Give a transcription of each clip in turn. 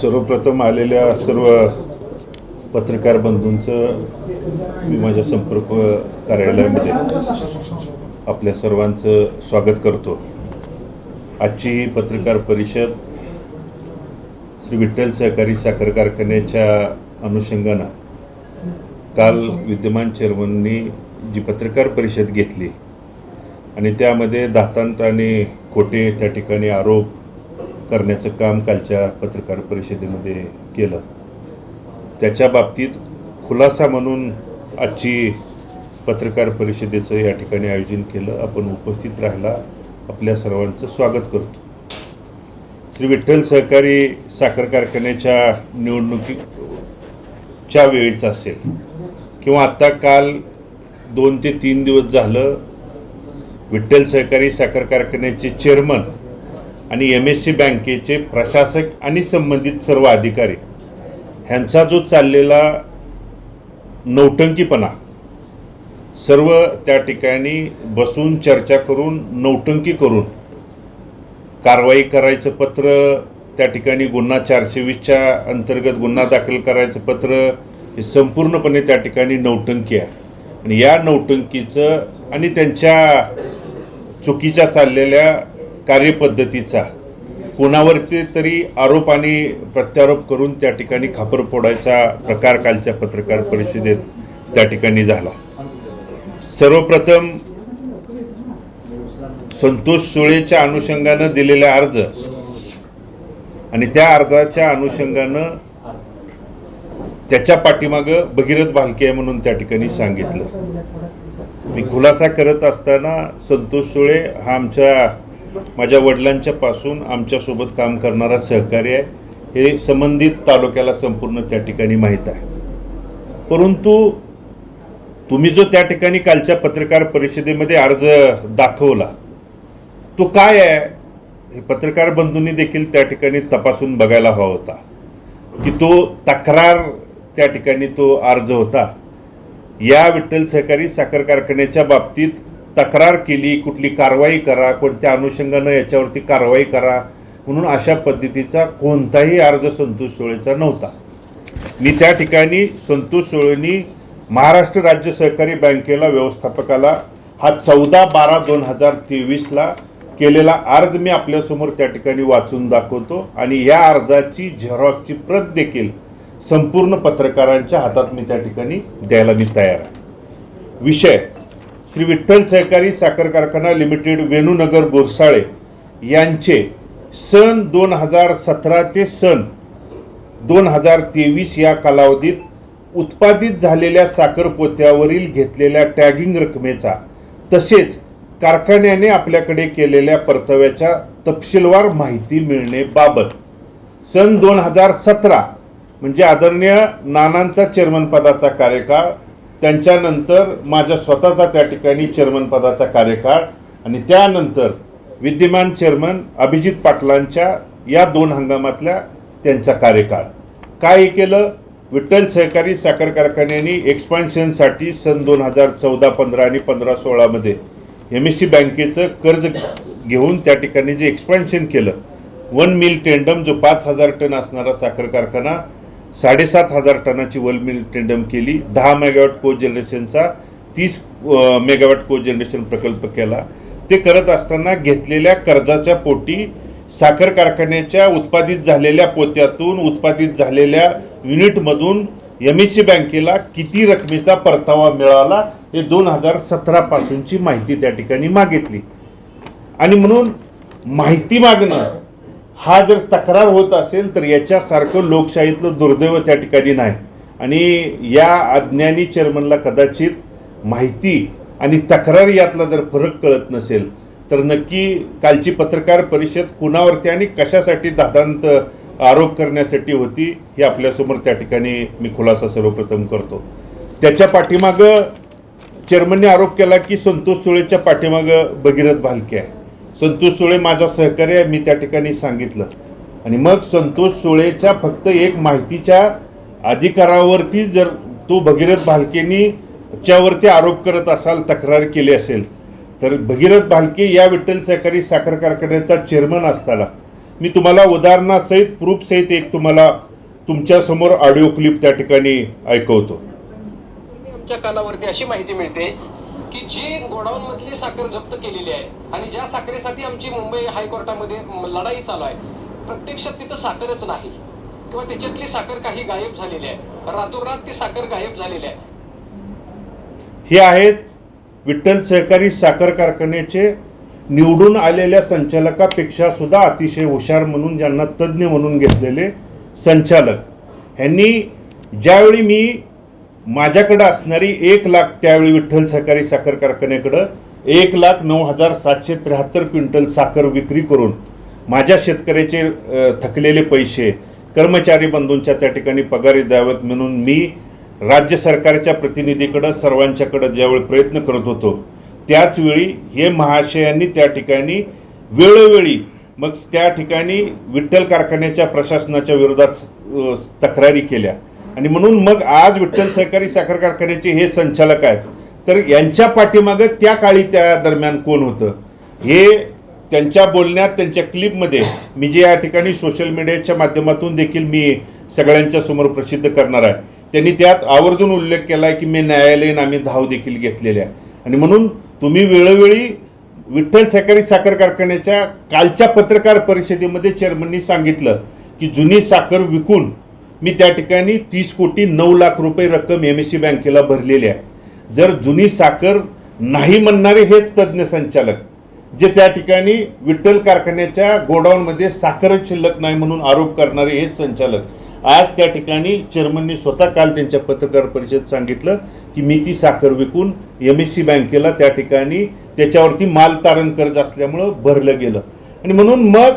सर्वप्रथम आलेल्या सर्व पत्रकार बंधूंचं मी माझ्या संपर्क कार्यालयामध्ये आपल्या सर्वांचं स्वागत करतो. आजची ही पत्रकार परिषद श्री विठ्ठल सहकारी साखर कारखान्याच्या अनुषंगानं काल विद्यमान चेअरमननी जी पत्रकार परिषद घेतली आणि त्यामध्ये दातांत आणि खोटे त्या ठिकाणी आरोप करण्याचं काम कालच्या पत्रकार परिषदेमध्ये केलं. त्याच्या बाबतीत खुलासा म्हणून आजची पत्रकार परिषदेचं या ठिकाणी आयोजन केलं. आपण उपस्थित राहायला आपल्या सर्वांचं स्वागत करतो. श्री विठ्ठल सहकारी साखर कारखान्याच्या निवडणुकीच्या वेळेचा असेल किंवा आत्ता काल दोन ते तीन दिवस झालं विठ्ठल सहकारी साखर कारखान्याचे चेअरमन आणि एम एस सी बँकेचे प्रशासक आणि संबंधित सर्व अधिकारी ह्यांचा जो चाललेला नौटंकीपणा सर्व त्या ठिकाणी बसून चर्चा करून नौटंकी करून कारवाई करायचं पत्र त्या ठिकाणी गुन्हा चारशे वीसच्या अंतर्गत गुन्हा दाखल करायचं पत्र हे संपूर्णपणे त्या ठिकाणी नौटंकी आहे. आणि या नौटंकीचं आणि त्यांच्या चुकीच्या चाललेल्या कार्यपद्धतीचा. कोणावरती तरी आरोप आणि प्रत्यारोप करून त्या ठिकाणी खापर फोडायचा प्रकार कालच्या पत्रकार परिषदेत त्या ठिकाणी झाला. सर्वप्रथम संतोष सुळेच्या अनुषंगानं दिलेला अर्ज आणि त्या अर्जाच्या अनुषंगानं त्याच्या पाठीमागं भगीरथ भालके आहे म्हणून त्या ठिकाणी सांगितलं. मी खुलासा करत असताना संतोष सुळे हा आमच्या माझ्या वडिलांच्या पासून आमच्यासोबत काम करणारा सहकारी आहे. हे संबंधित तालुक्याला संपूर्ण त्या ठिकाणी माहीत आहे. परंतु तुम्ही जो त्या ठिकाणी कालच्या पत्रकार परिषदेमध्ये अर्ज दाखवला तो काय आहे? हे पत्रकार बंधूंनी देखील त्या ठिकाणी तपासून बघायला हवा होता की तो तक्रार त्या ठिकाणी तो अर्ज होता. या विठ्ठल सहकारी साखर कारखान्याच्या बाबतीत तक्रार केली कुठली कारवाई करा कोणत्या अनुषंगानं याच्यावरती कारवाई करा म्हणून अशा पद्धतीचा कोणताही अर्ज संतोष सोळेचा नव्हता. मी त्या ठिकाणी संतोष सोळेंनी महाराष्ट्र राज्य सहकारी बँकेला व्यवस्थापकाला हा चौदा बारा दोन हजार तेवीसला केलेला अर्ज मी आपल्यासमोर त्या ठिकाणी वाचून दाखवतो आणि या अर्जाची झेरॉक्सची प्रत देखील संपूर्ण पत्रकारांच्या हातात मी त्या ठिकाणी द्यायला मी तयार आहे. विषय श्री विठ्ठल सहकारी साखर कारखाना लिमिटेड वेणूनगर गोरसाळे यांचे सन दोन हजार सतरा ते सन दोन हजार तेवीस या कालावधीत उत्पादित झालेल्या साखर पोत्यावरील घेतलेल्या टॅगिंग रकमेचा तसेच कारखान्याने आपल्याकडे केलेल्या परताव्याच्या तपशीलवार माहिती मिळणेबाबत सन दोन हजार सतरा म्हणजे आदरणीय नानांचा चेअरमन पदाचा कार्यकाळ त्यांच्यानंतर माझ्या स्वतःचा त्या ठिकाणी चेअरमन पदाचा कार्यकाळ आणि त्यानंतर विद्यमान चेअरमन अभिजित पाटलांच्या या दोन हंगामातल्या त्यांचा कार्यकाळ. काय केलं? विठ्ठल सहकारी साखर कारखान्यांनी एक्सपान्शनसाठी सन दोन हजार चौदा पंधरा आणि पंधरा सोळामध्ये एम एस सी बँकेचं कर्ज घेऊन त्या ठिकाणी जे एक्सपान्शन केलं वन मिल टेंडम जो पाच हजार टन असणारा साखर कारखाना साडेसात हजार टनाची वर्ल्ड मिल टेंडम केली. दहा मेगावॅट को जनरेशनचा तीस मेगावॅट को जनरेशन प्रकल्प केला. ते करत असताना घेतलेल्या कर्जाच्या पोटी साखर कारखान्याच्या उत्पादित झालेल्या पोत्यातून उत्पादित झालेल्या युनिटमधून एम एस सी बँकेला किती रकमेचा परतावा मिळाला हे दोन हजार सतरापासूनची माहिती त्या ठिकाणी मागितली. आणि म्हणून माहिती मागणं हा जर तक्रार होत असेल तर याच्यासारखं लोकशाहीतलं दुर्दैव त्या ठिकाणी नाही. आणि या अज्ञानी चेअरमनला कदाचित माहिती आणि तक्रार यातला जर फरक कळत नसेल तर नक्की कालची पत्रकार परिषद कुणावरती आणि कशासाठी दादांत आरोप करण्यासाठी होती हे आपल्यासमोर त्या ठिकाणी मी खुलासा सर्वप्रथम करतो. त्याच्या पाठीमागं चेअरमनने आरोप केला की संतोष सुळेच्या पाठीमागं भगीरथ भालके आहे. संतोष सुळे माझा सहकार्य आहे मी त्या ठिकाणी सांगितलं. आणि मग संतोष सुळेच्या फक्त एक माहितीच्या अधिकारावरती जर तो भगीरथ भालकेनी च्यावरती आरोप करत असाल तक्रार केली असेल तर भगीरथ भालके या विठ्ठल सहकारी साखर कारखान्याचा चेअरमन असताना मी तुम्हाला उदाहरणासहित प्रूफसहित एक तुम्हाला तुमच्यासमोर ऑडिओ क्लिप त्या ठिकाणी ऐकवतो. आमच्या कानावरती अशी माहिती मिळते की जी गोडाऊन मधली साखर जप्त केलेली आहे आणि ज्या साखरेसाठी आमची मुंबई हायकोर्टामध्ये लढाई चालू आहे प्रत्यक्षात तिथं साखरच नाही. किंवा त्याच्यातली साखर काही गायब झालेली आहे. रातोरात ती साखर गायब झालेली आहे. हे आहेत विठ्ठल सहकारी साखर कारखान्याचे निवडून आलेल्या संचालकापेक्षा सुद्धा अतिशय हुशार म्हणून ज्यांना तज्ज्ञ म्हणून घेतलेले संचालक. ह्यांनी ज्यावेळी मी माझ्याकडं असणारी एक लाख त्यावेळी विठ्ठल सहकारी साखर कारखान्याकडं एक लाख नऊ हजार सातशे त्र्याहत्तर क्विंटल साखर विक्री करून माझ्या शेतकऱ्याचे थकलेले पैसे कर्मचारी बंधूंच्या त्या ठिकाणी पगारी द्यावेत म्हणून मी राज्य सरकारच्या प्रतिनिधीकडं सर्वांच्याकडं ज्यावेळी प्रयत्न करत होतो त्याचवेळी हे महाशयांनी त्या ठिकाणी वेळोवेळी मग त्या ठिकाणी विठ्ठल कारखान्याच्या प्रशासनाच्या विरोधात तक्रारी केल्या. आणि म्हणून मग आज विठ्ठल सहकारी साखर कारखान्याचे हे संचालक आहेत. तर यांच्या पाठीमागं त्या काळी त्या दरम्यान कोण होतं? हे त्यांच्या बोलण्यात त्यांच्या क्लिपमध्ये मी जे या ठिकाणी सोशल मीडियाच्या माध्यमातून देखील मी सगळ्यांच्या समोर प्रसिद्ध करणार आहे. त्यांनी त्यात आवर्जून उल्लेख केला आहे की मी न्यायालयीन आम्ही धाव देखील घेतलेल्या आहे. आणि म्हणून तुम्ही वेळोवेळी विठ्ठल सहकारी साखर कारखान्याच्या कालच्या पत्रकार परिषदेमध्ये चेअरमननी सांगितलं की जुनी साखर विकून मी त्या ठिकाणी तीस कोटी नऊ लाख रुपये रक्कम एम एस सी बँकेला भरलेली आहे. जर जुनी साखर नाही म्हणणारे हेच तज्ज्ञ संचालक जे त्या ठिकाणी विठ्ठल कारखान्याच्या गोडाऊनमध्ये साखर शिल्लक नाही म्हणून आरोप करणारे हेच संचालक. आज त्या ठिकाणी चेअरमननी स्वतः काल त्यांच्या पत्रकार परिषदेत सांगितलं की मी ती साखर विकून एम एस सी बँकेला त्या ठिकाणी त्याच्यावरती माल तारण कर्ज असल्यामुळं भरलं गेलं. आणि म्हणून मग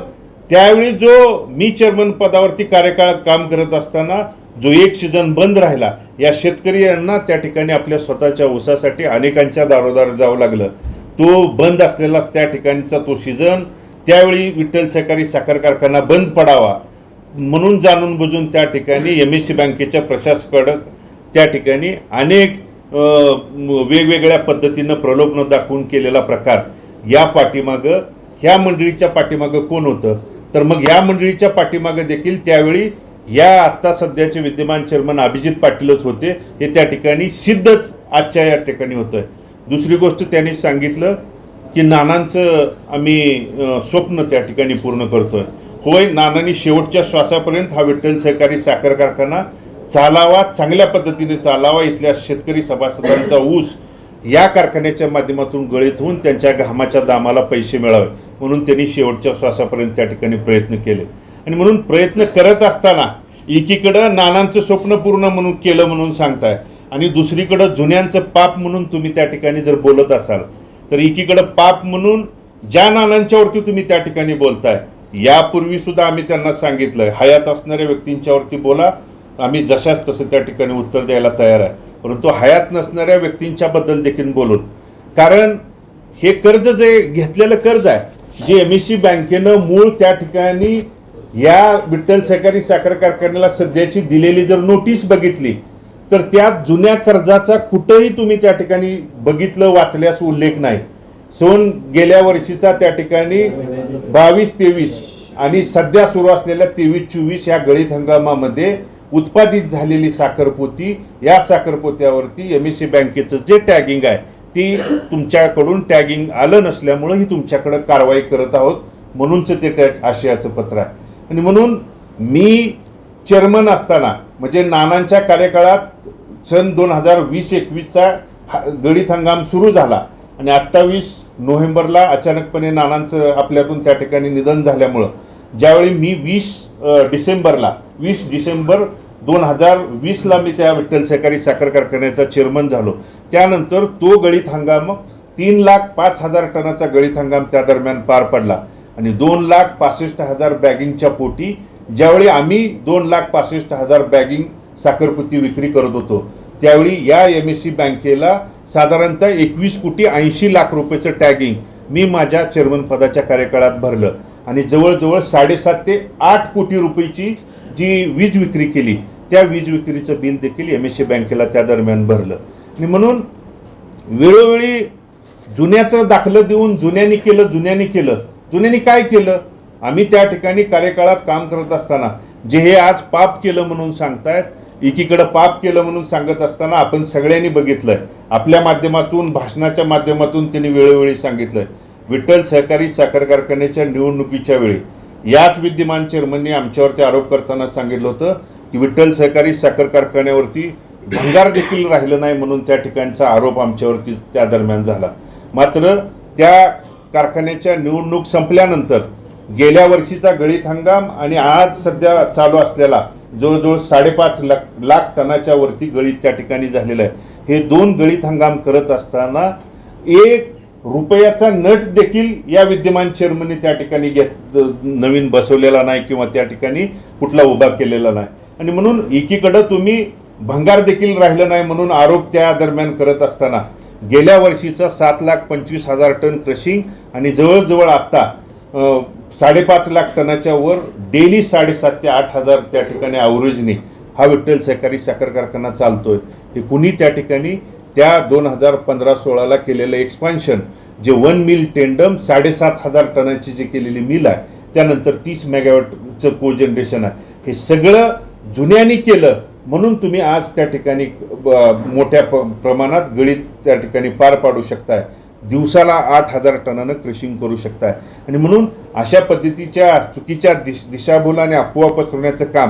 त्यावेळी जो मी चेअरमन पदावरती कार्यकाळ काम करत असताना जो एक सीझन बंद राहिला या शेतकरी यांना त्या ठिकाणी आपल्या स्वतःच्या ऊसासाठी अनेकांच्या दारोदार जावं लागलं. तो बंद असलेला त्या ठिकाणचा तो सीझन त्यावेळी विठ्ठल सहकारी साखर कारखाना बंद पडावा म्हणून जाणून बुजून त्या ठिकाणी एम एस सी बँकेच्या प्रशासकडं त्या ठिकाणी अनेक वेगवेगळ्या पद्धतीनं प्रलोभन दाखवून केलेला प्रकार. या पाठीमागं ह्या मंडळीच्या पाठीमागं कोण होतं? तर मग या मंडळीच्या पाठीमागे देखील त्यावेळी या आत्ता सध्याचे विद्यमान चेअरमन अभिजित पाटीलच होते. हे त्या ठिकाणी सिद्धच आजच्या या ठिकाणी होतं दुसरी गोष्ट त्यांनी सांगितलं की नानांचं आम्ही स्वप्न त्या ठिकाणी पूर्ण करतोय. होय नानांनी शेवटच्या श्वासापर्यंत हा विठ्ठल सहकारी साखर कारखाना चालावा चांगल्या पद्धतीने चालावा इथल्या शेतकरी सभासदांचा ऊस या कारखान्याच्या माध्यमातून गळीत होऊन त्यांच्या घामाच्या दामाला पैसे मिळावे. म्हणून त्यांनी शेवटच्या श्वासापर्यंत त्या ठिकाणी प्रयत्न केले. आणि म्हणून प्रयत्न करत असताना एकीकडं नानांचं स्वप्न पूर्ण म्हणून केलं म्हणून सांगताय आणि दुसरीकडं जुन्यांचं पाप म्हणून तुम्ही त्या ठिकाणी जर बोलत असाल तर एकीकडं पाप म्हणून ज्या नानांच्यावरती तुम्ही त्या ठिकाणी बोलताय यापूर्वी सुद्धा आम्ही त्यांना सांगितलंय हयात असणाऱ्या व्यक्तींच्यावरती बोला आम्ही जशाच तसं त्या ठिकाणी उत्तर द्यायला तयार आहे. परंतु हयात नसणाऱ्या व्यक्तींच्या बद्दल देखील बोलून. कारण हे कर्ज जे घेतलेलं कर्ज आहे जे एम एस सी बँकेनं मूळ त्या ठिकाणी या विठ्ठल सहकारी साखर कारखान्याला सध्याची दिलेली जर नोटीस बघितली तर त्या जुन्या कर्जाचा कुठंही तुम्ही त्या ठिकाणी बघितलं वाचल्यास उल्लेख नाही. सोन गेल्या वर्षीचा त्या ठिकाणी बावीस तेवीस आणि सध्या सुरू असलेल्या तेवीस चोवीस या गळीत हंगामामध्ये उत्पादित झालेली साखरपोती या साखरपोत्यावरती एम एस सी बँकेचं जे टॅगिंग आहे ती तुमच्याकडून टॅगिंग आलं नसल्यामुळं ही तुमच्याकडं कारवाई करत आहोत. म्हणूनच ते त्या आशयाचं पत्र आहे. आणि म्हणून मी चेअरमन असताना म्हणजे नानांच्या कार्यकाळात सन दोन हजार वीस एकवीसचा हा- गळीत हंगाम सुरू झाला. आणि अठ्ठावीस नोव्हेंबरला अचानकपणे नानांचं आपल्यातून त्या ठिकाणी निधन झाल्यामुळं. ज्यावेळी मी वीस डिसेंबरला वीस डिसेंबर दोन हजार वीसला मी त्या विठ्ठल सहकारी साखर कारखान्याचा चेअरमन झालो. त्यानंतर तो गळीत हंगाम तीन लाख पाच हजार टनाचा गळीत हंगाम त्या दरम्यान पार पडला. आणि दोन लाख पासष्ट हजार बॅगिंगच्या पोटी ज्यावेळी आम्ही दोन लाख पासष्ट हजार बॅगिंग साखरपुती विक्री करत होतो त्यावेळी या एम एस सी बँकेला साधारणतः एकवीस कोटी ऐंशी लाख रुपयाचं टॅगिंग मी माझ्या चेअरमन पदाच्या कार्यकाळात भरलं. आणि जवळजवळ साडेसात ते आठ कोटी रुपयेची जी वीज विक्री केली त्या वीज विक्रीचं बिल देखील एम एस सी बँकेला त्या दरम्यान भरलं. आणि म्हणून वेळोवेळी जुन्याचं दाखलं देऊन जुन्यानी केलं जुन्यानी केलं. जुन्यानी काय केलं? आम्ही त्या ठिकाणी कार्यकाळात काम करत असताना जे हे आज पाप केलं म्हणून सांगतायत एकीकडं पाप केलं म्हणून सांगत असताना आपण सगळ्यांनी बघितलंय. आपल्या माध्यमातून भाषणाच्या माध्यमातून त्यांनी वेळोवेळी सांगितलंय. विठ्ठल सहकारी साखर कारखान्याच्या निवडणुकीच्या वेळी याच विद्यमान चेअरमनने आमच्यावरती आरोप करताना सांगितलं होतं की विठ्ठल सहकारी साखर कारखान्यावरती भंगार देखील राहिलं नाही म्हणून त्या ठिकाणचा आरोप आमच्यावरती त्या दरम्यान झाला. मात्र त्या कारखान्याच्या निवडणूक संपल्यानंतर गेल्या वर्षीचा गळीत हंगाम आणि आज सध्या चालू असलेला जवळजवळ साडेपाच लाख लाख टनाच्या वरती गळीत त्या ठिकाणी झालेलं आहे. हे दोन गळीत हंगाम करत असताना एक रुपयाचा नट देखील या विद्यमान चेअरमनने त्या ठिकाणी घेत नवीन बसवलेला नाही किंवा त्या ठिकाणी कुठला उभा केलेला नाही. आणि म्हणून एकीकडं तुम्ही भंगार देखील राहिलं नाही म्हणून आरोप त्या दरम्यान करत असताना गेल्या वर्षीचा सात लाख पंचवीस हजार टन क्रशिंग आणि जवळजवळ आत्ता साडेपाच लाख टनाच्या वर डेली साडेसात ते आठ हजार त्या ठिकाणी ॲव्हरेजने हा विठ्ठल सहकारी साखर कारखाना चालतोय. हे कुणी त्या ठिकाणी त्या दोन हजार पंधरा सोळाला केलेलं एक्सपान्शन जे वन मिल टेंडम साडेसात हजार टनाची जी केलेली मिल आहे त्यानंतर तीस मेगावॅटचं को जनरेशन आहे. हे सगळं जुन्यानी केलं म्हणून तुम्ही आज त्या ठिकाणी मोठ्या प- प्रमाणात गळीत त्या ठिकाणी पार पाडू शकताय. दिवसाला आठ हजार टनानं क्रशिंग करू शकताय. आणि म्हणून अशा पद्धतीच्या चुकीच्या दिश दिशाभूल आणि अफवा पसरवण्याचं काम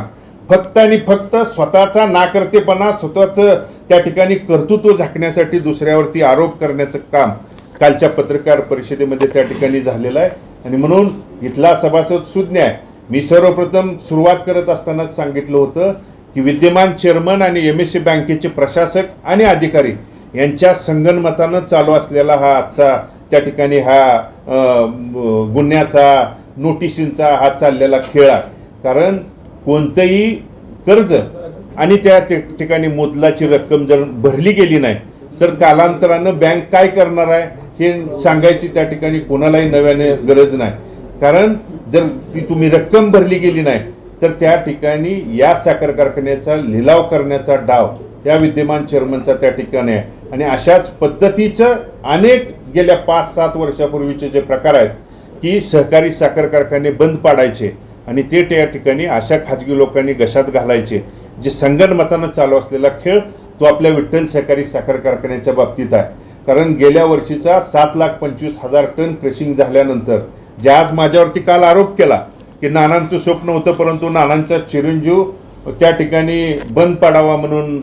फक्त आणि फक्त स्वतःचा नाकर्तेपणा स्वतःचं त्या ठिकाणी कर्तृत्व झाकण्यासाठी दुसऱ्यावरती आरोप करण्याचं काम कालच्या पत्रकार परिषदेमध्ये त्या ठिकाणी झालेलं आहे. आणि म्हणून इथला सभासद सुज्ञ आहे. मी सर्वप्रथम सुरुवात करत असतानाच सांगितलं होतं की विद्यमान चेअरमन आणि एम एस सी बँकेचे प्रशासक आणि अधिकारी यांच्या संगणमतानं चालू असलेला हा आजचा त्या ठिकाणी हा गुन्ह्याचा नोटिशींचा हा चाललेला खेळ आहे. कारण कोणतंही कर्ज आणि त्या ठिकाणी मोदलाची रक्कम जर भरली गेली नाही तर कालांतरानं बँक काय करणार आहे हे सांगायची त्या ठिकाणी कोणालाही नव्याने गरज नाही. कारण जर ती तुम्ही रक्कम भरली गेली नाही तर त्या ठिकाणी या साखर कारखान्याचा लिलाव करण्याचा डाव त्या विद्यमान चेअरमनचा त्या ठिकाणी आहे. आणि अशाच पद्धतीचं अनेक गेल्या पाच सात वर्षापूर्वीचे जे प्रकार आहेत की सहकारी साखर कारखाने बंद पाडायचे. आणि ते त्या ठिकाणी अशा खाजगी लोकांनी घशात घालायचे जे संगणमतानं चालू असलेला खेळ तो आपल्या विठ्ठल सहकारी साखर कारखान्याच्या बाबतीत आहे. कारण गेल्या वर्षीचा सात लाख पंचवीस हजार टन क्रशिंग झाल्यानंतर जे आज माझ्यावरती काल आरोप केला की नानांचं स्वप्न होतं परंतु नानांचा चिरंजीव त्या ठिकाणी बंद पाडावा म्हणून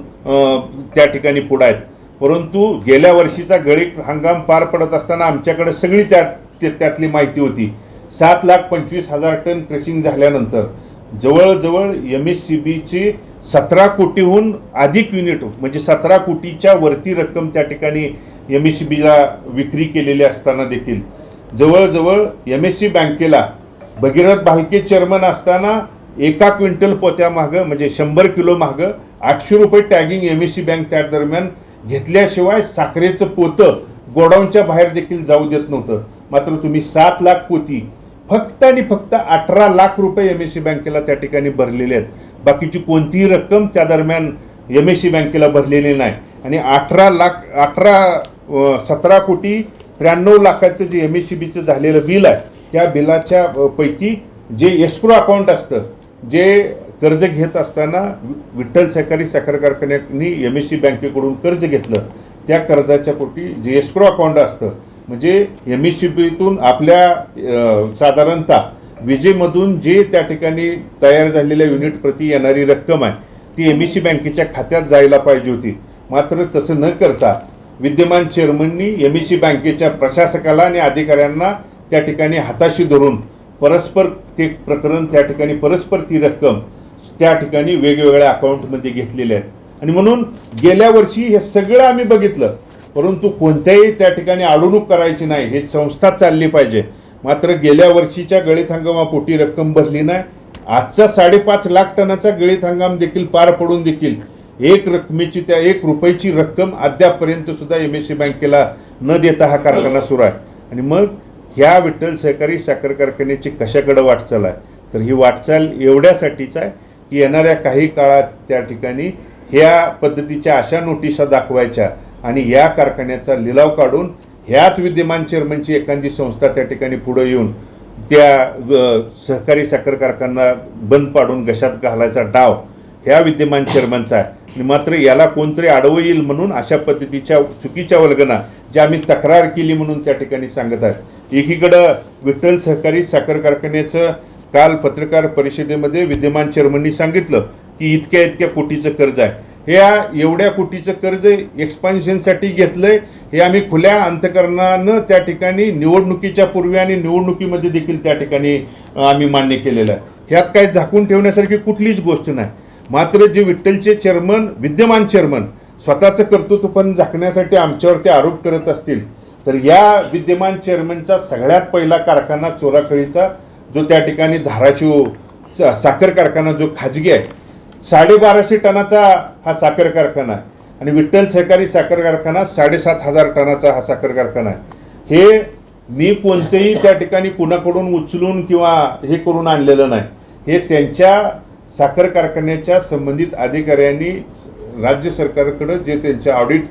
त्या ठिकाणी पुढं आहेत. परंतु गेल्या वर्षीचा गळीक हंगाम पार पडत असताना आमच्याकडे सगळी त्या ते- त्यातली माहिती होती. सात लाख पंचवीस हजार टन क्रशिंग झाल्यानंतर जवळजवळ एम एस सी बीची सतरा कोटीहून अधिक युनिट म्हणजे सतरा कोटीच्या वरती रक्कम त्या ठिकाणी एम एस सी बीला विक्री केलेली असताना देखील. जवळजवळ एम एस सी बँकेला भगीरथ भालके चेअरमन असताना एका क्विंटल पोत्या मागं म्हणजे शंभर किलो मागं आठशे रुपये tagging M S C bank त्या दरम्यान घेतल्याशिवाय साखरेचं पोतं गोडाऊनच्या बाहेर देखील जाऊ देत नव्हतं. मात्र तुम्ही सात लाख पोती फक्त आणि फक्त अठरा लाख रुपये एम एस सी बँकेला त्या ठिकाणी भरलेले आहेत. बाकीची कोणतीही रक्कम त्या दरम्यान एम एस सी बँकेला भरलेली नाही. आणि अठरा लाख अठरा सतरा कोटी त्र्याण्णव लाखाचं जे एम एस सी बीचं झालेलं बिल आहे त्या बिलाच्या पैकी जे एस्क्रो अकाउंट असतं जे कर्ज घेत असताना वि- विठ्ठल सहकारी साखर कारखान्यांनी एम एस सी बँकेकडून कर्ज घेतलं त्या कर्जाच्या पोटी जे एस्क्रो अकाउंट असतं म्हणजे एम एस सी बीतून आपल्या साधारणतः विजेमधून जे त्या ठिकाणी तयार झालेल्या युनिट प्रति येणारी रक्कम आहे ती एम एस सी बँकेच्या खात्यात जायला पाहिजे होती. मात्र तसं न करता विद्यमान चेअरमननी एम एस सी बँकेच्या प्रशासकाला आणि अधिकाऱ्यांना त्या ठिकाणी हाताशी धरून परस्पर ते प्रकरण त्या ठिकाणी परस्पर ती रक्कम त्या ठिकाणी वेगवेगळ्या अकाउंटमध्ये घेतलेल्या आहेत आणि म्हणून गेल्या वर्षी हे सगळं आम्ही बघितलं. परंतु कोणत्याही त्या ठिकाणी अडवणूक करायची नाही. हे संस्था चालली पाहिजे. मात्र गेल्या वर्षीच्या गळीत हंगामापोटी रक्कम भरली नाही. आजचा साडेपाच लाख टनाचा गळीत हंगाम देखील पार पडून देखील एक रकमेची त्या एक रुपयाची रक्कम अद्यापपर्यंत सुद्धा एम एस सी बँकेला न देता हा कारखाना सुरू आहे. आणि मग ह्या विठ्ठल सहकारी साखर कारखान्याची कशाकडे वाटचाल आहे? तर ही वाटचाल एवढ्यासाठीच आहे की येणाऱ्या काही काळात त्या ठिकाणी ह्या पद्धतीच्या अशा नोटिसा दाखवायच्या आणि या कारखान्याचा लिलाव काढून ह्याच विद्यमान चेअरमनची एखादी संस्था त्या ठिकाणी पुढे येऊन त्या सहकारी साखर कारखाना बंद पाडून घशात घालायचा डाव ह्या विद्यमान चेअरमनचा आहे. आणि मात्र याला कोणतरी आडवं येईल म्हणून अशा पद्धतीच्या चुकीच्या वल्गना ज्या आम्ही तक्रार केली म्हणून त्या ठिकाणी सांगत आहे एकीकडं विठ्ठल सहकारी साखर कारखान्याचं काल पत्रकार परिषदेमध्ये विद्यमान चेअरमननी सांगितलं की इतक्या इतक्या कोटीचं कर्ज आहे. ह्या एवढ्या कोटीचं कर्ज एक्सपान्शनसाठी घेतलंय. हे आम्ही खुल्या अंतकरणानं त्या ठिकाणी निवडणुकीच्या पूर्वी आणि निवडणुकीमध्ये देखील त्या ठिकाणी आम्ही मान्य केलेलं आहे. ह्यात काय झाकून ठेवण्यासारखी कुठलीच गोष्ट नाही. मात्र जे विठ्ठलचे चेअरमन विद्यमान चेअरमन स्वतःचं कर्तृत्व पण झाकण्यासाठी आमच्यावरती आरोप करत असतील तर या विद्यमान चेअरमनचा सगळ्यात पहिला कारखाना चोराखळीचा जो त्या ठिकाणी धाराशिव साखर कारखाना जो खाजगी आहे साडेबाराशे टनाचा हा साखर कारखाना आहे. आणि विठ्ठल सहकारी साखर कारखाना साडेसात हजार टनाचा हा साखर कारखाना आहे. हे मी कोणतेही त्या ठिकाणी कुणाकडून उचलून किंवा हे करून आणलेलं नाही. हे त्यांच्या साखर कारखान्याच्या संबंधित अधिकाऱ्यांनी राज्य सरकारकडं जे त्यांच्या ऑडिट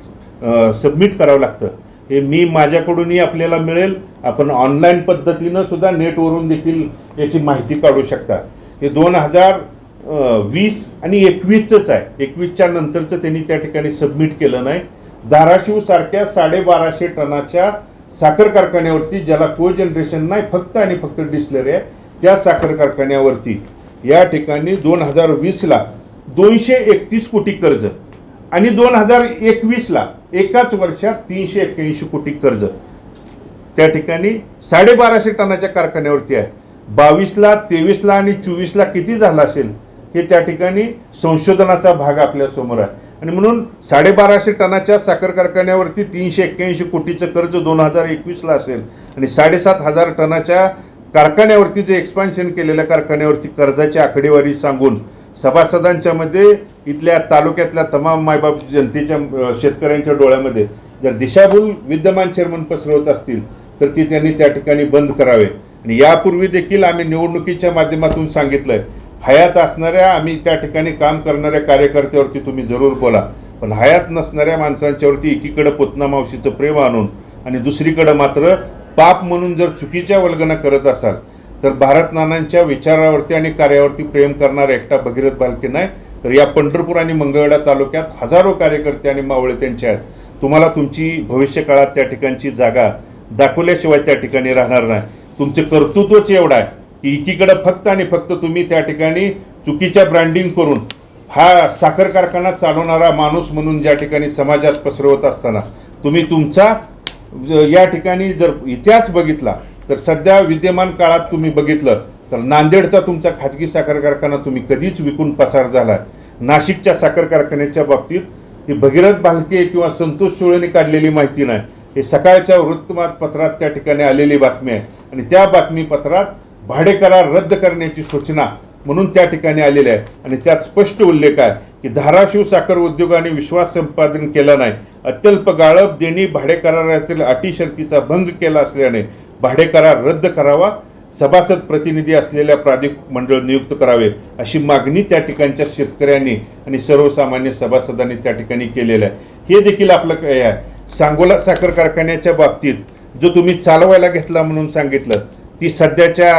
सबमिट करावं लागतं. हे मी माझ्याकडूनही आपल्याला मिळेल. आपण ऑनलाईन पद्धतीनं सुद्धा नेटवरून देखील याची माहिती काढू शकता. हे दोन हजार वीस आणि एकवीसचंच आहे. एकवीसच्या नंतरचं त्यांनी त्या ठिकाणी सबमिट केलं नाही. धाराशिव सारख्या साडेबाराशे टनाच्या साखर कारखान्यावरती ज्याला को जनरेशन नाही फक्त आणि फक्त डिस्लरी आहे त्या साखर कारखान्यावरती. या ठिकाणी दोन हजार वीसला दोनशे एकतीस कोटी कर्ज आणि दोन हजार एकवीसला एकाच वर्षात तीनशे एक्क्याऐंशी कोटी कर्ज. त्या ठिकाणी साडेबाराशे टनाच्या कारखान्यावरती आहे. बावीसला तेवीसला आणि चोवीसला किती झाला असेल? हे त्या ठिकाणी संशोधनाचा भाग आपल्यासमोर आहे. आणि म्हणून साडेबाराशे टनाच्या साखर कारखान्यावरती तीनशे एक्क्याऐंशी कोटीचं कर्ज दोन हजार एकवीसला असेल. आणि साडेसात हजार टनाच्या कारखान्यावरती जे एक्सपान्शन केलेल्या कारखान्यावरती कर्जाची आकडेवारी सांगून सभासदांच्या मध्ये इथल्या तालुक्यातल्या तमाम मायबाप जनतेच्या शेतकऱ्यांच्या डोळ्यामध्ये जर दिशाभूल विद्यमान चेअरमन पसरवत असतील तर ती त्यांनी त्या ठिकाणी बंद करावे. आणि यापूर्वी देखील आम्ही निवडणुकीच्या माध्यमातून सांगितलंय हयात असणाऱ्या आम्ही त्या ठिकाणी काम करणाऱ्या कार्यकर्त्यावरती तुम्ही जरूर बोला. पण हयात नसणाऱ्या माणसांच्यावरती एकीकडं पुतना मावशीचं प्रेम आणून आणि दुसरीकडं मात्र पाप म्हणून जर चुकीच्या वल्गना करत असाल तर भारत नानांच्या विचारावरती आणि कार्यावरती प्रेम करणारा एकटा भगीरथ बालके नाही तर या पंढरपूर आणि मंगळवेढा तालुक्यात हजारो कार्यकर्ते आणि मावळे त्यांचे आहेत. तुम्हाला तुमची भविष्यकाळात त्या ठिकाणची जागा दाखवल्याशिवाय त्या ठिकाणी राहणार नाही. तुमचे कर्तृत्वच एवढं आहे. की एकीकडं फक्त आणि फक्त तुम्ही त्या ठिकाणी चुकीच्या ब्रँडिंग करून हा साखर कारखाना चालवणारा माणूस म्हणून ज्या ठिकाणी समाजात पसरवत असताना तुम्ही तुमचा या ठिकाणी जर इतिहास बघितला तर सध्या विद्यमान काळात तुम्ही बघितलं तर नांदेडचा तुमचा खाजगी साखर कारखाना तुम्ही कधीच विकून पसार झाला नाशिकच्या साखर कारखान्याच्या बाबतीत ही भगीरथ भालके किंवा संतोष सुळेने काढलेली माहिती नाही. हे सकाळच्या वृत्तपत्रात त्या ठिकाणी आलेली बातमी आहे. आणि त्या बातमीपत्रात भाडे करार रद्द करण्याची सूचना म्हणून त्या ठिकाणी आलेल्या आहे. आणि त्यात स्पष्ट उल्लेख आहे की धाराशिव साखर उद्योगाने विश्वास संपादन केला नाही. अत्यल्प गाळप देणी भाडे करारातील अटी शर्तीचा भंग केला असल्याने भाडे करार रद्द करावा सभासद प्रतिनिधी असलेल्या प्राधिक मंडळ नियुक्त करावे अशी मागणी त्या ठिकाणच्या शेतकऱ्यांनी आणि सर्वसामान्य सभासदांनी त्या ठिकाणी केलेलं आहे. हे देखील आपलं काय आहे. सांगोला साखर कारखान्याच्या बाबतीत जो तुम्ही चालवायला घेतला म्हणून सांगितलं ती सध्याच्या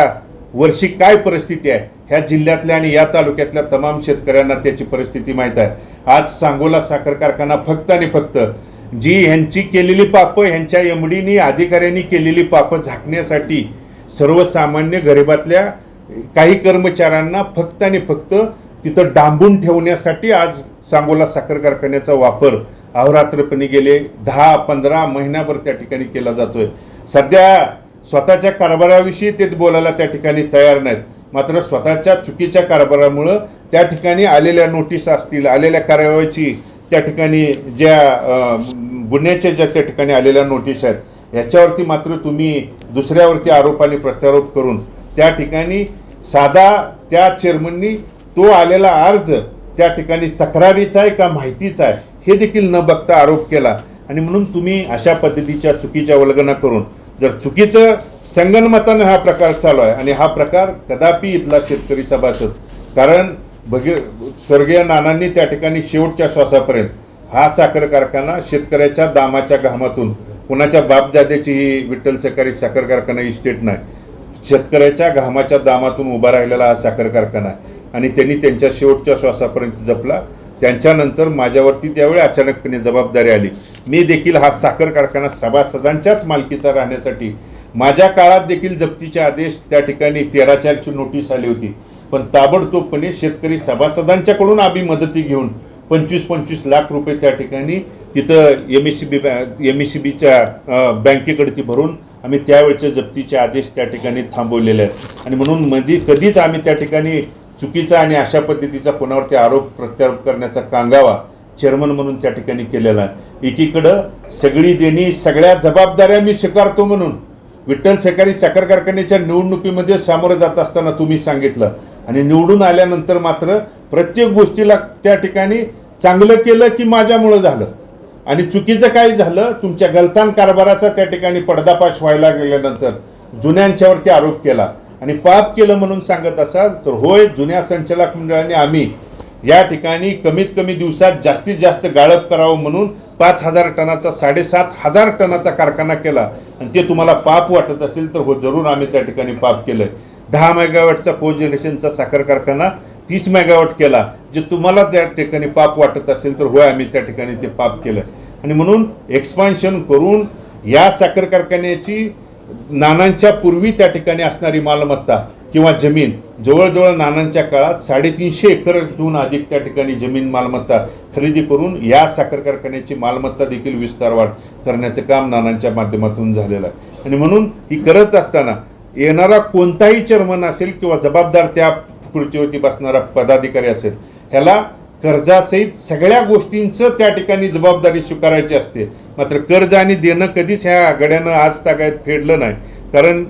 वर्षी काय परिस्थिती आहे? ह्या जिल्ह्यातल्या आणि या तालुक्यातल्या तमाम शेतकऱ्यांना त्याची परिस्थिती माहीत आहे. आज सांगोला साखर कारखाना फक्त आणि फक्त जी ह्यांची केलेली पापं ह्यांच्या एमडीनी अधिकाऱ्यांनी केलेली पापं झाकण्यासाठी सर्वसामान्य गरिबातल्या काही कर्मचाऱ्यांना फक्त आणि फक्त तिथं डांबून ठेवण्यासाठी आज सांगोला साखर कारखान्याचा वापर अहोरात्रपणे गेले दहा पंधरा महिन्याभर त्या ठिकाणी केला जातोय. सध्या स्वतःच्या कारभाराविषयी ते बोलायला त्या ठिकाणी तयार नाहीत. मात्र स्वतःच्या चुकीच्या कारभारामुळं त्या ठिकाणी आलेल्या नोटीस असतील आलेल्या कारवाईची त्या ठिकाणी ज्या गुन्ह्याच्या ज्या त्या ठिकाणी आलेल्या नोटीस आहेत याच्यावरती मात्र तुम्ही दुसऱ्यावरती आरोप आणि प्रत्यारोप करून त्या ठिकाणी साधा त्या चेअरमननी तो आलेला अर्ज त्या ठिकाणी तक्रारीचा आहे का माहितीचा आहे हे देखील न बघता आरोप केला. आणि म्हणून तुम्ही अशा पद्धतीच्या चुकीच्या वल्गना करून जर चुकीचं संगनमतानं हा प्रकार चालू आहे आणि हा प्रकार कदापि इथला शेतकरी सभासद कारण भगी स्वर्गीय नानांनी त्या ठिकाणी शेवटच्या श्वासापर्यंत हा साखर कारखाना शेतकऱ्याच्या दामाच्या घामातून कुणाच्या बापजाद्याची ही विठ्ठल सहकारी साखर कारखाना इस्टेट नाही शेतकऱ्याच्या घामाच्या दामातून उभा राहिलेला हा साखर कारखाना आहे. आणि त्यांनी त्यांच्या शेवटच्या श्वासापर्यंत जपला त्यांच्यानंतर माझ्यावरती त्यावेळी अचानकपणे जबाबदारी आली. मी देखील हा साखर कारखाना सभासदांच्याच मालकीचा राहण्यासाठी माझ्या काळात देखील जप्तीचे आदेश त्या ठिकाणी तेरा चारची नोटीस आली होती. पण ताबडतोबपणे शेतकरी सभासदांच्याकडून आम्ही मदती घेऊन पंचवीस पंचवीस लाख रुपये त्या ठिकाणी तिथं M S C B M S C बीच्या बँकेकडे ती भरून आम्ही त्यावेळचे जप्तीचे आदेश त्या ठिकाणी थांबवलेले आहेत. आणि म्हणून मध्ये कधीच आम्ही त्या ठिकाणी चुकीचा आणि अशा पद्धतीचा कोणावरती आरोप प्रत्यारोप करण्याचा कांगावा चेअरमन म्हणून त्या ठिकाणी केलेला आहे. एकीकडं सगळी देणी सगळ्या जबाबदाऱ्या मी स्वीकारतो म्हणून विठ्ठल सहकारी साखर कारखान्याच्या निवडणुकीमध्ये सामोरं जात असताना तुम्ही सांगितलं. आणि निवडून आल्यानंतर मात्र प्रत्येक गोष्टीला त्या ठिकाणी चांगलं केलं की माझ्यामुळं झालं. आणि चुकीचं काय झालं तुमच्या गलतान कारभाराचा त्या ठिकाणी पडदापाश व्हायला गेल्यानंतर जुन्यांच्यावरती आरोप केला. आणि पाप केलं म्हणून सांगत असाल तर होय जुन्या संचालक मंडळाने आम्ही या ठिकाणी कमीत कमी दिवसात जास्तीत जास्त गाळप करावं म्हणून पाच हजार टनाचा साडेसात हजार टनाचा कारखाना केला. आणि ते तुम्हाला पाप वाटत असेल तर हो जरूर आम्ही त्या ठिकाणी पाप केलंय. दहा मेगावॅटचा को जनरेशनचा साखर कारखाना तीस मेगावॅट केला. जे तुम्हाला त्या ठिकाणी पाप वाटत असेल तर होय आम्ही त्या ठिकाणी ते पाप केलं आणि म्हणून एक्सपान्शन करून या साखर कारखान्याची नानांच्या पूर्वी त्या ठिकाणी असणारी मालमत्ता किंवा जमीन जवळजवळ नानांच्या काळात साडेतीनशे एकरहून अधिक त्या ठिकाणी जमीन मालमत्ता खरेदी करून या साखर कारखान्याची मालमत्ता देखील विस्तार वाढ करण्याचं काम नानांच्या माध्यमातून झालेलं आहे. आणि म्हणून ही करत असताना येणारा कोणताही चेअरमन असेल किंवा जबाबदार त्या खुर्चीवरती बसणारा पदाधिकारी असेल ह्याला कर्जासहित सगळ्या गोष्टींचं त्या ठिकाणी जबाबदारी स्वीकारायची असते. मात्र कर्ज आणि देणं कधीच ह्या गड्यानं आज तागायत फेडलं नाही. कारण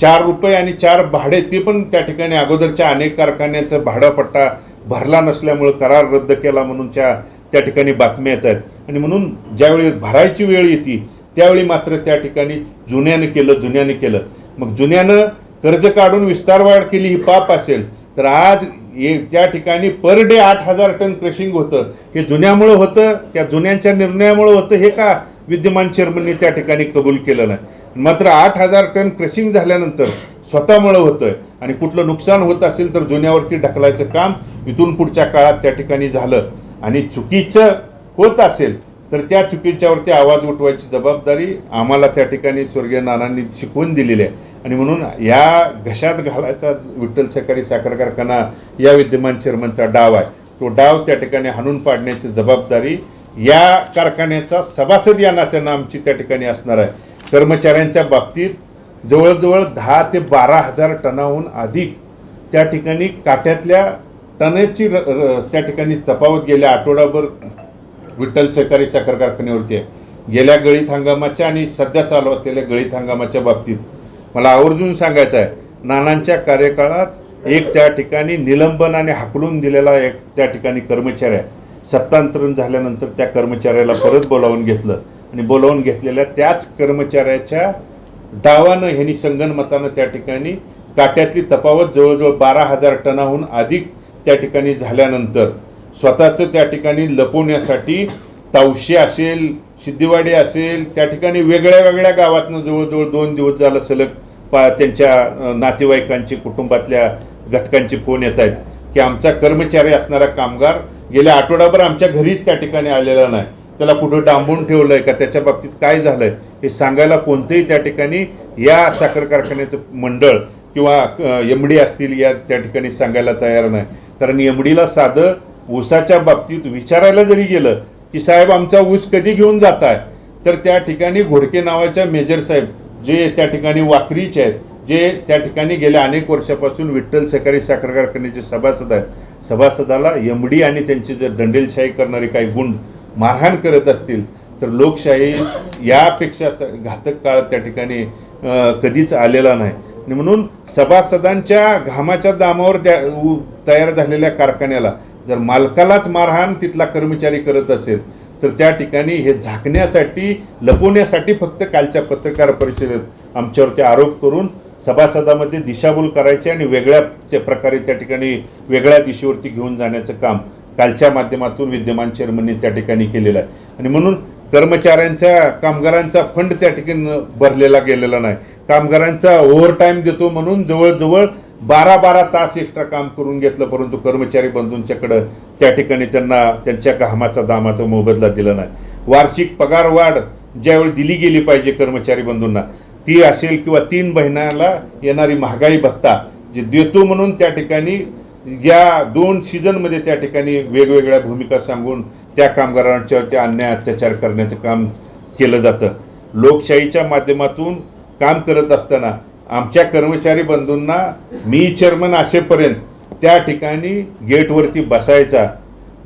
चार रुपये आणि चार भाडे ते पण त्या ठिकाणी अगोदरच्या अनेक कारखान्याचं भाडापट्टा भरला नसल्यामुळं करार रद्द केला म्हणूनच्या त्या ठिकाणी बातम्या येत आहेत. आणि म्हणून ज्यावेळी भरायची वेळ येते त्यावेळी मात्र त्या ठिकाणी जुन्यानं केलं जुन्यानं केलं. मग जुन्यानं कर्ज काढून विस्तारवाढ केली ही पाप असेल तर आज हे त्या ठिकाणी पर डे आठ हजार टन क्रशिंग होतं. हे जुन्यामुळं होतं त्या जुन्यांच्या निर्णयामुळं होतं हे का? विद्यमान चेअरमनने त्या ठिकाणी कबूल केलं नाही. मात्र आठ हजार टन क्रशिंग झाल्यानंतर स्वतःमुळं होतं आणि कुठलं नुकसान होत असेल तर जुन्यावरती ढकलायचं काम इथून पुढच्या काळात त्या ठिकाणी झालं. आणि चुकीचं होत असेल तर त्या चुकीच्यावरती आवाज उठवायची जबाबदारी आम्हाला त्या ठिकाणी स्वर्गीय नानांनी शिकवून दिलेली आहे. आणि म्हणून या घशात घालायचा विठ्ठल सहकारी साखर कारखाना या विद्यमान चेअरमनचा डाव आहे. तो डाव त्या ठिकाणी हाणून पाडण्याची जबाबदारी या कारखान्याचा सभासद या नात्यानं आमची त्या ठिकाणी असणार आहे. कर्मचाऱ्यांच्या बाबतीत जवळजवळ दहा ते बारा हजार टनाहून अधिक त्या ठिकाणी काट्यातल्या टनाची र- त्या ठिकाणी तपावत गेल्या आठवडाभर विठ्ठल सहकारी साखर कारखान्यावरती आहे. गेल्या गळीत हंगामाच्या आणि सध्या चालू असलेल्या गळीत हंगामाच्या बाबतीत मला आवर्जून सांगायचं आहे नानांच्या कार्यकाळात एक त्या ठिकाणी निलंबन आणि हाकलून दिलेला एक त्या ठिकाणी कर्मचारी आहे. सत्तांतरण झाल्यानंतर त्या कर्मचाऱ्याला परत बोलावून घेतलं. आणि बोलावून घेतलेल्या त्याच कर्मचाऱ्याच्या डावानं ह्यांनी संगणमतानं त्या ठिकाणी काट्यातली तफावत जवळजवळ बारा हजार टनाहून अधिक त्या ठिकाणी झाल्यानंतर स्वतःचं त्या ठिकाणी लपवण्यासाठी तावशी असेल सिद्धिवाडी असेल त्या ठिकाणी वेगळ्या वेगळ्या गावातनं जवळजवळ दोन दिवस झालं सलग पा त्यांच्या नातेवाईकांचे नातेवाईकांची कुटुंबातल्या घटकांचे फोन येत आहेत की आमचा कर्मचारी असणारा कामगार गेल्या आठवडाभर आमच्या घरीच त्या ठिकाणी आलेला नाही. त्याला कुठं डांबून ठेवलंय का त्याच्या बाबतीत काय झालंय हे सांगायला कोणतंही त्या ठिकाणी या साखर कारखान्याचं मंडळ किंवा एम डी असतील या त्या ठिकाणी सांगायला तयार नाही. कारण एम डीला साधं ऊसाच्या बाबतीत विचारायला जरी गेलं की साहेब आमचा ऊस कधी घेऊन जाताय? तर त्या ठिकाणी घोडके नावाच्या मेजर साहेब जे त्या ठिकाणी वाकरीचे आहेत जे त्या ठिकाणी गेल्या अनेक वर्षापासून विठ्ठल सहकारी साखर कारखान्याचे सभासद आहेत सभासदाला एम डी आणि त्यांची जर दंडेलशाही करणारे काही गुंड मारहाण करत असतील तर लोकशाही यापेक्षा घातक काळ त्या ठिकाणी कधीच आलेला नाही. आणि म्हणून सभासदांच्या घामाच्या दामावर त्या उ- तयार झालेल्या कारखान्याला जर मालकालाच मारहाण तिथला कर्मचारी करत असेल तर त्या ठिकाणी हे झाकण्यासाठी लपवण्यासाठी फक्त कालच्या पत्रकार परिषदेत आमच्यावरती आरोप करून सभासदामध्ये दिशाभूल करायची आणि वेगळ्या त्या प्रकारे त्या ठिकाणी वेगळ्या दिशेवरती घेऊन जाण्याचं काम कालच्या माध्यमातून विद्यमान चेअरमनने त्या ठिकाणी केलेलं आहे. आणि म्हणून कर्मचाऱ्यांच्या कामगारांचा फंड त्या ठिकाणी भरलेला गेलेला नाही. कामगारांचा ओव्हरटाईम देतो म्हणून जवळजवळ बारा बारा तास एक्स्ट्रा काम करून घेतलं परंतु कर्मचारी बंधूंच्याकडं त्या ठिकाणी त्यांना त्यांच्या घामाचा दामाचा मोबदला दिला नाही. वार्षिक पगार वाढ ज्यावेळी दिली गेली पाहिजे कर्मचारी बंधूंना ती असेल किंवा तीन महिन्याला येणारी महागाई भत्ता जे देतो म्हणून त्या ठिकाणी या दोन सीझनमध्ये त्या ठिकाणी वेगवेगळ्या भूमिका सांगून त्या कामगारांच्यावरती अन्याय अत्याचार करण्याचं काम केलं जातं. लोकशाहीच्या माध्यमातून काम करत असताना आमच्या कर्मचारी बंधूंना मी चेअरमन असेपर्यंत त्या ठिकाणी गेटवरती बसायचा.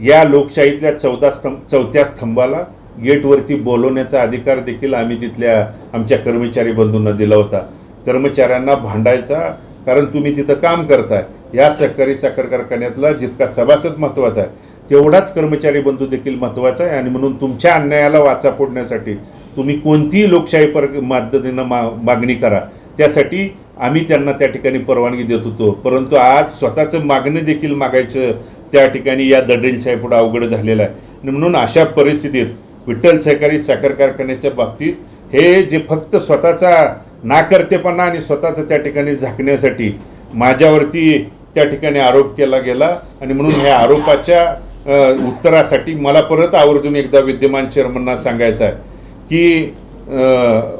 या लोकशाहीतल्या चौदा स्तंभ चौथ्या स्तंभाला गेटवरती बोलवण्याचा अधिकार देखील आम्ही तिथल्या आमच्या कर्मचारी बंधूंना दिला होता. कर्मचाऱ्यांना भांडायचा कारण तुम्ही तिथं काम करताय. या सहकारी साखर कारखान्यातला जितका सभासद महत्त्वाचा आहे तेवढाच कर्मचारी बंधू देखील महत्त्वाचा आहे. आणि म्हणून तुमच्या अन्यायाला वाचा फोडण्यासाठी तुम्ही कोणतीही लोकशाही पर पद्धतीनं मा मागणी करा. त्यासाठी आम्ही त्यांना त्या ठिकाणी परवानगी देत होतो. परंतु आज स्वतःचं मागणं देखील मागायचं त्या ठिकाणी या दडेलशाही पुढे अवघड झालेलं आहे. आणि म्हणून अशा परिस्थितीत विठ्ठल सहकारी साखर कारखान्याच्या बाबतीत हे जे फक्त स्वतःचा नाकर्तेपणा आणि स्वतःचं त्या ठिकाणी झाकण्यासाठी माझ्यावरती त्या ठिकाणी आरोप केला गेला आणि म्हणून ह्या आरोपाच्या उत्तरासाठी मला परत आवर्जून एकदा विद्यमान चेअरमनना सांगायचं आहे की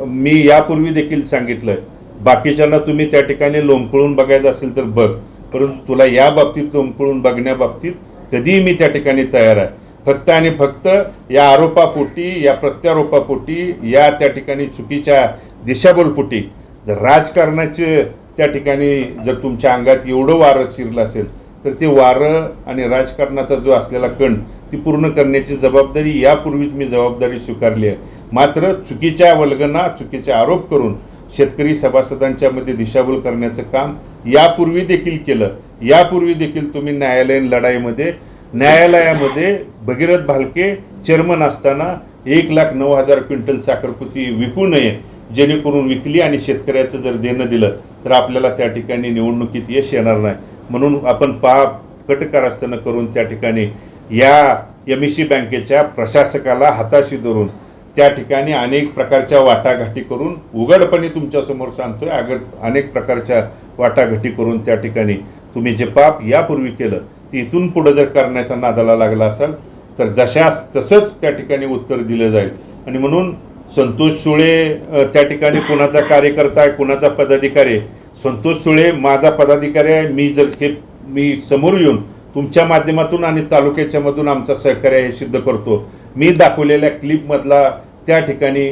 मी यापूर्वी देखील सांगितलं बाकीच्यांना तुम्ही त्या ठिकाणी लोंबकळून बघायचं असेल तर बघ परंतु तुला या बाबतीत लोंबकळून बघण्याबाबतीत कधीही मी त्या ठिकाणी तयार आहे. फक्त आणि फक्त या आरोपापोटी या प्रत्यारोपापोटी या त्या ठिकाणी चुकीच्या दिशाबोलपोटी जर राजकारणाचे त्या ठिकाणी जर तुमच्या अंगात एवढं वारं शिरलं असेल तर ते वारं आणि राजकारणाचा जो असलेला कण ती पूर्ण करण्याची जबाबदारी यापूर्वीच मी जबाबदारी स्वीकारली आहे. मात्र चुकीच्या वल्गना चुकीचे आरोप करून शेतकरी सभासदांच्या मध्ये दिशाभूल करण्याचं काम यापूर्वी देखील केलं. यापूर्वी देखील तुम्ही न्यायालयीन लढाईमध्ये न्यायालयामध्ये भगीरथ भालके चेअरमन असताना एक लाख नऊ हजार क्विंटल साखरपुती विकू नये जेणेकरून विकली आणि शेतकऱ्याचं जर देणं दिलं तर आपल्याला त्या ठिकाणी निवडणुकीत यश येणार नाही. म्हणून आपण पाप कटकारस्थानं करून त्या ठिकाणी या एम ई सी बँकेच्या प्रशासकाला हाताशी धरून त्या ठिकाणी अनेक प्रकारच्या वाटाघाटी करून उघडपणे तुमच्यासमोर सांगतोय अगर अनेक प्रकारच्या वाटाघाटी करून त्या ठिकाणी तुम्ही जे पाप यापूर्वी केलं इथून पुढं जर करण्याचा नादाला लागला असाल तर जशास तसंच त्या ठिकाणी उत्तर दिलं जाईल. आणि म्हणून संतोष सुळे त्या ठिकाणी कुणाचा कार्यकर्ता आहे कुणाचा पदाधिकारी आहे? संतोष सुळे माझा पदाधिकारी आहे मी जर हे मी समोर येऊन तुमच्या माध्यमातून आणि तालुक्याच्या मधून आमचा सहकार्य हे सिद्ध करतो. मी दाखवलेल्या क्लिपमधला त्या ठिकाणी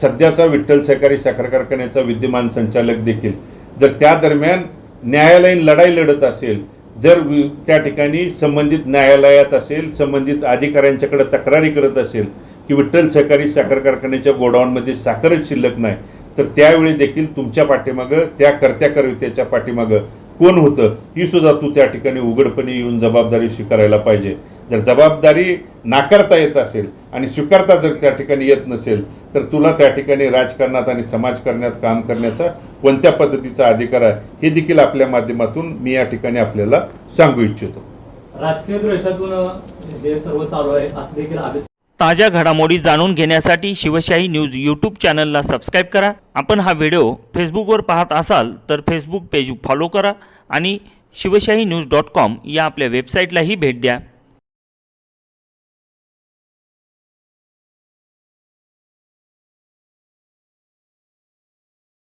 सध्याचा विठ्ठल सहकारी साखर कारखान्याचा विद्यमान संचालक देखील. जर त्या दरम्यान न्यायालयीन लढाई लढत असेल जर त्या ठिकाणी संबंधित न्यायालयात असेल संबंधित अधिकाऱ्यांच्याकडे तक्रारी करत असेल की विठ्ठल सहकारी साखर कारखान्याच्या गोडाऊनमध्ये साखरच शिल्लक नाही तर त्यावेळी देखील तुमच्या पाठीमागं त्या कर्त्या कर्त्याच्या पाठीमागं कोण होतं ही सुद्धा तू त्या ठिकाणी उघडपणे येऊन जबाबदारी स्वीकारायला पाहिजे. जर जबाबदारी नाकारता येत असेल आणि स्वीकारता जर त्या ठिकाणी येत नसेल तर तुला त्या ठिकाणी राजकारणात आणि समाजकारणात काम करण्याचा कोणत्या पद्धतीचा अधिकार आहे हे देखील आपल्या माध्यमातून मी या ठिकाणी आपल्याला सांगू इच्छितो. राजकीय द्वेषातून हे सर्व चालू आहे असं देखील ताज्या घडामोडी जाणून घेण्यासाठी शिवशाही न्यूज यूट्यूब चॅनलला सबस्क्राईब करा. आपण हा व्हिडिओ फेसबुकवर पाहत असाल तर फेसबुक पेज फॉलो करा आणि शिवशाही न्यूज डॉट कॉम या आपल्या वेबसाईटलाही भेट द्या.